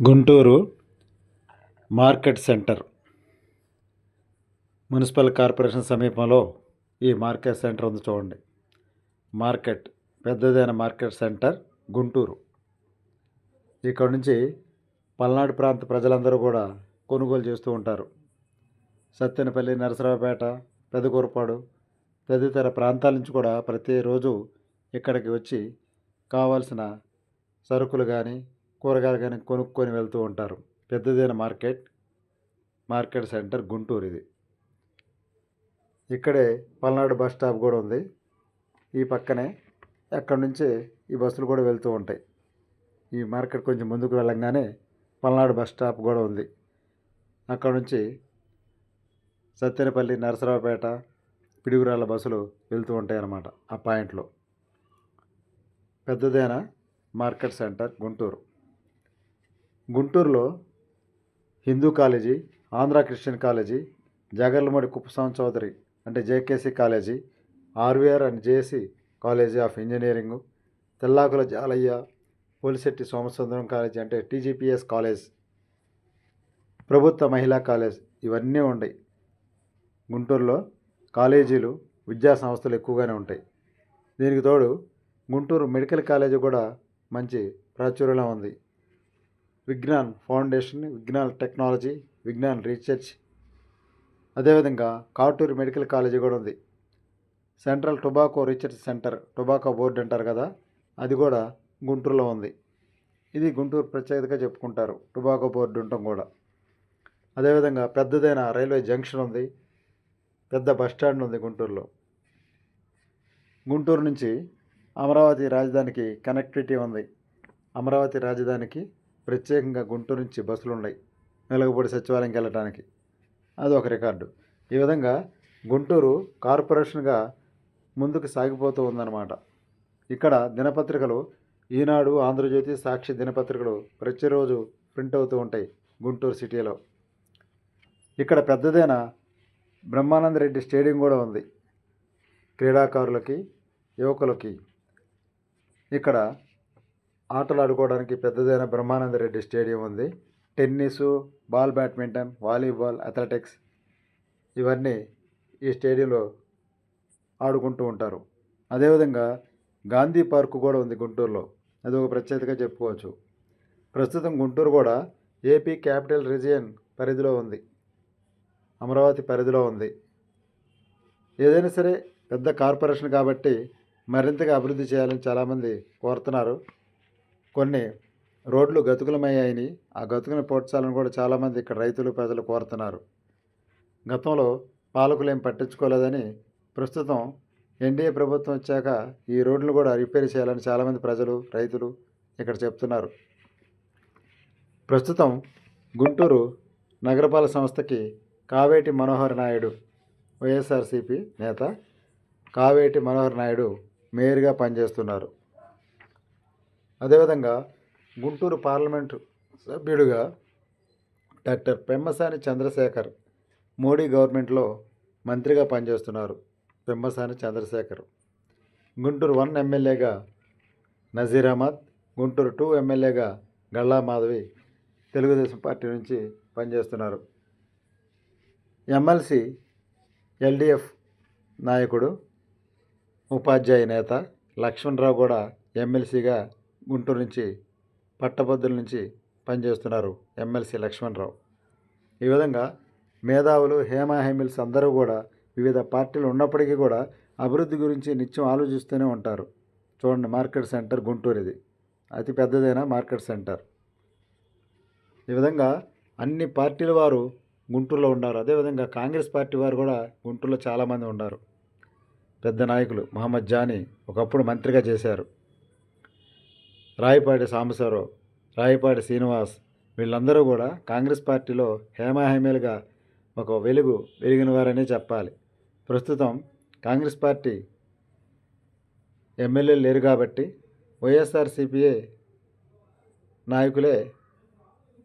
Guntur market centre. Municipal corporation సమీపంలో ఈ market centre ఉంది చూడండి. మార్కెట్ పెద్దదైన మార్కెట్ సెంటర్ గుంటూరు. ఇక్కడ నుంచి పల్నాడు ప్రాంత ప్రజలందరూ కూడా కొనుగోలు చేస్తూ ఉంటారు. సత్తెనపల్లి నరసరావుపేట పెదకూరపాడు తదితర ప్రాంతాల నుంచి కూడా ప్రతిరోజు ఇక్కడికి వచ్చి కావాల్సిన సరుకులు కానీ కూరగాయలు కానీ కొనుక్కొని వెళ్తూ ఉంటారు. పెద్దదైన మార్కెట్ మార్కెట్ సెంటర్ గుంటూరు ఇది. ఇక్కడే పల్నాడు బస్ స్టాప్ కూడా ఉంది. ఈ పక్కనే అక్కడి నుంచి ఈ బస్సులు కూడా వెళ్తూ ఉంటాయి. ఈ మార్కెట్ కొంచెం ముందుకు వెళ్ళంగానే పల్నాడు బస్ స్టాప్ కూడా ఉంది. అక్కడ నుంచి సత్తెనపల్లి నరసరావుపేట పిడుగురాళ్ళ బస్సులు వెళ్తూ ఉంటాయి అన్నమాట ఆ పాయింట్లో. పెద్దదైన మార్కెట్ సెంటర్ గుంటూరు. గుంటూరులో Hindu college Andhra Christian college Jagarlamudi Kuppuswamy Chowdary అంటే JKC college RVR and JC college of engineering Tellakula Jalaiah Polisetty Somasundaram college అంటే టీజీపీఎస్ కాలేజ్ ప్రభుత్వ మహిళా కాలేజ్ ఇవన్నీ ఉన్నాయి గుంటూరులో కాలేజీలు విద్యా సంస్థలు ఎక్కువగానే ఉంటాయి. దీనికి తోడు గుంటూరు మెడికల్ కాలేజీ కూడా మంచి ప్రాచుర్యంలో ఉంది. Vignan foundation Vignan technology Vignan research. అదేవిధంగా కాటూరు మెడికల్ కాలేజీ కూడా ఉంది. Central tobacco research centre tobacco board అంటారు కదా అది కూడా గుంటూరులో ఉంది. ఇది గుంటూరు ప్రత్యేకతగా చెప్పుకుంటారు టొబాకో బోర్డు ఉండటం కూడా. అదేవిధంగా పెద్దదైన రైల్వే జంక్షన్ ఉంది పెద్ద బస్ స్టాండ్ ఉంది గుంటూరులో. గుంటూరు నుంచి అమరావతి రాజధానికి కనెక్టివిటీ ఉంది. అమరావతి రాజధానికి ప్రత్యేకంగా గుంటూరు నుంచి బస్సులు ఉన్నాయి వెలగపూడి సచివాలయంకి వెళ్ళడానికి అది ఒక రికార్డు. ఈ విధంగా గుంటూరు కార్పొరేషన్గా ముందుకు సాగిపోతూ ఉందన్నమాట. ఇక్కడ దినపత్రికలు ఈనాడు ఆంధ్రజ్యోతి సాక్షి దినపత్రికలు ప్రతిరోజు ప్రింట్ అవుతూ ఉంటాయి గుంటూరు సిటీలో. ఇక్కడ పెద్దదైన బ్రహ్మానంద రెడ్డి స్టేడియం కూడా ఉంది. క్రీడాకారులకి యువకులకి. ఇక్కడ ఆటలు ఆడుకోవడానికి పెద్దదైన బ్రహ్మానంద రెడ్డి స్టేడియం ఉంది. Tennis ball badminton volleyball athletics ఇవన్నీ ఈ స్టేడియంలో ఆడుకుంటూ ఉంటారు. అదేవిధంగా గాంధీ పార్కు కూడా ఉంది గుంటూరులో. అది ఒక ప్రత్యేకతగా చెప్పుకోవచ్చు. ప్రస్తుతం గుంటూరు కూడా ఏపీ క్యాపిటల్ రీజియన్ పరిధిలో ఉంది. అమరావతి పరిధిలో ఉంది. ఏదైనా సరే పెద్ద కార్పొరేషన్ కాబట్టి మరింతగా అభివృద్ధి చేయాలని చాలామంది కోరుతున్నారు. కొన్ని రోడ్లు గతుకులమయ్యాయని ఆ గతుకులను పోడ్చాలని కూడా చాలామంది ఇక్కడ రైతులు ప్రజలు కోరుతున్నారు. గతంలో పాలకులు ఏం పట్టించుకోలేదని ప్రస్తుతం ఎన్డీఏ ప్రభుత్వం వచ్చాక ఈ రోడ్లు కూడా రిపేర్ చేయాలని చాలామంది ప్రజలు రైతులు ఇక్కడ చెప్తున్నారు. ప్రస్తుతం గుంటూరు నగరపాలక సంస్థకి కావేటి మనోహర్ నాయుడు వైఎస్ఆర్సీపీ నేత కావేటి మనోహర్ నాయుడు మేయర్గా పనిచేస్తున్నారు. అదేవిధంగా గుంటూరు పార్లమెంటు సభ్యుడిగా డాక్టర్ పెమ్మసాని చంద్రశేఖర్ మోడీ గవర్నమెంట్లో మంత్రిగా పనిచేస్తున్నారు పెమ్మసాని చంద్రశేఖర్. గుంటూరు వన్ ఎమ్మెల్యేగా నజీర్ అహ్మద్ గుంటూరు టూ ఎమ్మెల్యేగా గల్లా మాధవి తెలుగుదేశం పార్టీ నుంచి పనిచేస్తున్నారు. ఎమ్మెల్సీ ఎల్డిఎఫ్ నాయకుడు ఉపాధ్యాయ నేత లక్ష్మణరావు కూడా ఎమ్మెల్సీగా గుంటూరు నుంచి పట్టభద్రుల నుంచి పనిచేస్తున్నారు ఎమ్మెల్సీ లక్ష్మణరావు. ఈ విధంగా మేధావులు హేమా హేమిల్స్ అందరూ కూడా వివిధ పార్టీలు ఉన్నప్పటికీ కూడా అభివృద్ధి గురించి నిత్యం ఆలోచిస్తూనే ఉంటారు. చూడండి మార్కెట్ సెంటర్ గుంటూరు ఇది అతి పెద్దదైన మార్కెట్ సెంటర్. ఈ విధంగా అన్ని పార్టీల వారు గుంటూరులో ఉన్నారు. అదేవిధంగా కాంగ్రెస్ పార్టీ వారు కూడా గుంటూరులో చాలామంది ఉన్నారు. పెద్ద నాయకులు మహమ్మద్ జానీ ఒకప్పుడు మంత్రిగా చేశారు. రాయపాటి సాంబశివరావు రాయపాటి శ్రీనివాస్ వీళ్ళందరూ కూడా కాంగ్రెస్ పార్టీలో హేమాహేమీలుగా ఒక వెలుగు వెలిగిన వారనే చెప్పాలి. ప్రస్తుతం కాంగ్రెస్ పార్టీ ఎమ్మెల్యేలు లేరు కాబట్టి వైఎస్ఆర్సీపీఏ నాయకులే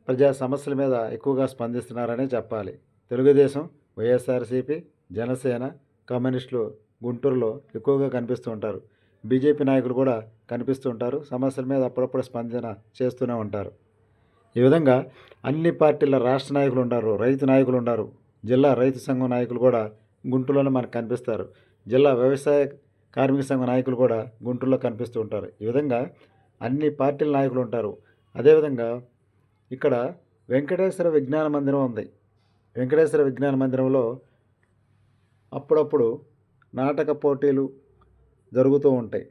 ప్రజా సమస్యల మీద ఎక్కువగా స్పందిస్తున్నారనే చెప్పాలి. తెలుగుదేశం వైఎస్ఆర్సీపీ జనసేన కమ్యూనిస్టులు గుంటూరులో ఎక్కువగా కనిపిస్తూ ఉంటారు. బీజేపీ నాయకులు కూడా కనిపిస్తూ ఉంటారు. సమస్యల మీద అప్పుడప్పుడు స్పందన చేస్తూనే ఉంటారు. ఈ విధంగా అన్ని పార్టీల రాష్ట్ర నాయకులు ఉన్నారు రైతు నాయకులు ఉన్నారు జిల్లా రైతు సంఘం నాయకులు కూడా గుంటూరులోనే మనకు కనిపిస్తారు. జిల్లా వ్యవసాయ కార్మిక సంఘ నాయకులు కూడా గుంటూరులో కనిపిస్తూ ఉంటారు. ఈ విధంగా అన్ని పార్టీల నాయకులు ఉంటారు. అదేవిధంగా ఇక్కడ వెంకటేశ్వర విజ్ఞాన మందిరం ఉంది. వెంకటేశ్వర విజ్ఞాన మందిరంలో అప్పుడప్పుడు నాటక పోటీలు జరుగుతూ ఉంటాయి.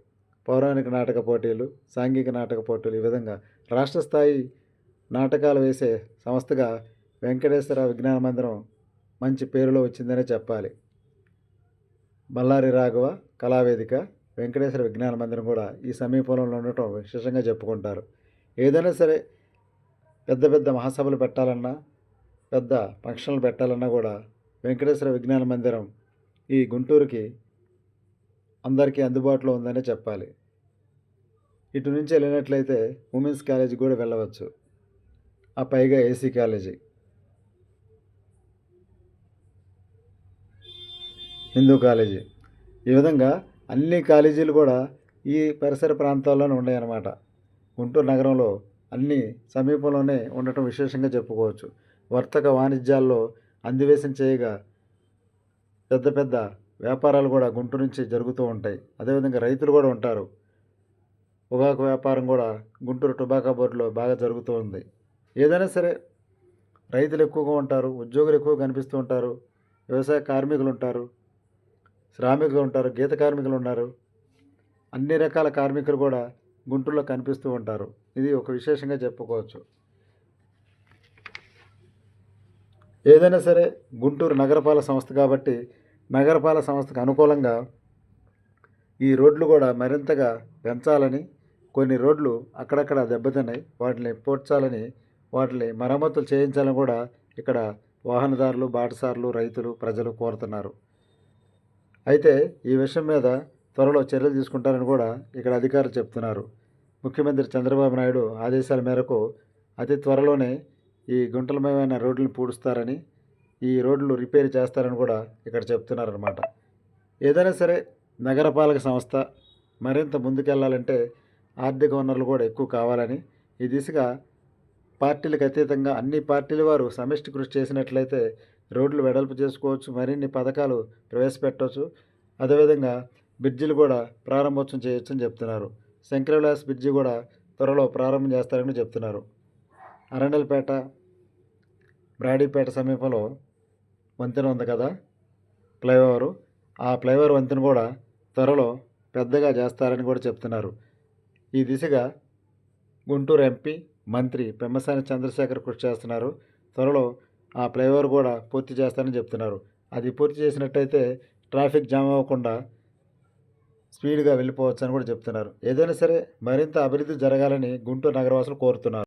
పౌరాణిక నాటక పోటీలు సాంఘిక నాటక పోటీలు ఈ విధంగా రాష్ట్ర స్థాయి నాటకాలు వేసే సంస్థగా వెంకటేశ్వర విజ్ఞాన మందిరం మంచి పేరులో వచ్చిందనే చెప్పాలి. బళ్ళారి రాఘవ కళావేదిక వెంకటేశ్వర విజ్ఞాన మందిరం కూడా ఈ సమీపంలో ఉండటం విశేషంగా చెప్పుకుంటారు. ఏదైనా సరే పెద్ద పెద్ద మహాసభలు పెట్టాలన్నా పెద్ద ఫంక్షన్లు పెట్టాలన్నా కూడా వెంకటేశ్వర విజ్ఞాన మందిరం ఈ గుంటూరుకి అందరికీ అందుబాటులో ఉందనే చెప్పాలి. ఇటు నుంచి వెళ్ళినట్లయితే ఉమెన్స్ కాలేజీ కూడా వెళ్ళవచ్చు. ఆ పైగా ఏసీ కాలేజీ. హిందూ కాలేజీ. ఈ విధంగా అన్ని కాలేజీలు కూడా ఈ పరిసర ప్రాంతాల్లోనే ఉన్నాయన్నమాట. గుంటూరు నగరంలో అన్ని సమీపంలోనే ఉండటం విశేషంగా చెప్పుకోవచ్చు. వర్తక వాణిజ్యాల్లో అందివేశం చేయగా పెద్ద పెద్ద వ్యాపారాలు కూడా గుంటూరు నుంచి జరుగుతూ ఉంటాయి. అదేవిధంగా రైతులు కూడా ఉంటారు. పొగాకు వ్యాపారం కూడా గుంటూరు టొబాకో బోర్డులో బాగా జరుగుతూ ఉంది. ఏదైనా సరే రైతులు ఎక్కువగా ఉంటారు ఉద్యోగులు ఎక్కువ కనిపిస్తూ ఉంటారు వ్యవసాయ కార్మికులు ఉంటారు శ్రామికులు ఉంటారు గీత కార్మికులు ఉన్నారు. అన్ని రకాల కార్మికులు కూడా గుంటూరులో కనిపిస్తూ ఉంటారు. ఇది ఒక విశేషంగా చెప్పుకోవచ్చు. ఏదైనా సరే గుంటూరు నగరపాలక సంస్థ కాబట్టి నగరపాలక సంస్థకు అనుకూలంగా ఈ రోడ్లు కూడా మరింతగా పెంచాలని కొన్ని రోడ్లు అక్కడక్కడ దెబ్బతిన్నాయి. వాటిని పోడ్చాలని వాటిని మరమ్మతులు చేయించాలని కూడా ఇక్కడ వాహనదారులు బాటసారులు రైతులు ప్రజలు కోరుతున్నారు. అయితే ఈ విషయం మీద త్వరలో చర్యలు తీసుకుంటారని కూడా ఇక్కడ అధికారులు చెప్తున్నారు. ముఖ్యమంత్రి చంద్రబాబు నాయుడు ఆదేశాల మేరకు అతి త్వరలోనే ఈ గుంటలమయమైన రోడ్లను పూడుస్తారని ఈ రోడ్లు రిపేర్ చేస్తారని కూడా ఇక్కడ చెప్తున్నారనమాట ఏదైనా సరే నగరపాలక సంస్థ మరింత ముందుకెళ్ళాలంటే ఆర్థిక వనరులు కూడా ఎక్కువ కావాలని ఈ దిశగా పార్టీలకు అతీతంగా అన్ని పార్టీల వారు సమిష్టి కృషి చేసినట్లయితే రోడ్లు వెడల్పు చేసుకోవచ్చు మరిన్ని పథకాలు ప్రవేశపెట్టవచ్చు. అదేవిధంగా బ్రిడ్జిలు కూడా ప్రారంభోత్సవం చేయొచ్చు అని చెప్తున్నారు. శంకరవిలాస్ బ్రిడ్జి కూడా త్వరలో ప్రారంభం చేస్తారని చెప్తున్నారు. అరండల్పేట బ్రాడీపేట సమీపంలో వంతెన ఉంది కదా? ఫ్లైఓవర్ ఆ ఫ్లైఓవర్ వంతెన కూడా త్వరలో పెద్దగా చేస్తారని కూడా చెప్తున్నారు. ఈ దిశగా గుంటూరు ఎంపీ మంత్రి పెమ్మసాని చంద్రశేఖర్ కృషి చేస్తున్నారు. త్వరలో ఆ ఫ్లైఓవర్ కూడా పూర్తి చేస్తారని చెప్తున్నారు. అది పూర్తి చేసినట్టయితే ట్రాఫిక్ జామ్ అవ్వకుండా స్పీడ్గా వెళ్ళిపోవచ్చు అని కూడా చెప్తున్నారు. ఏదైనా సరే మరింత అభివృద్ధి జరగాలని గుంటూరు నగరవాసులు కోరుతున్నారు.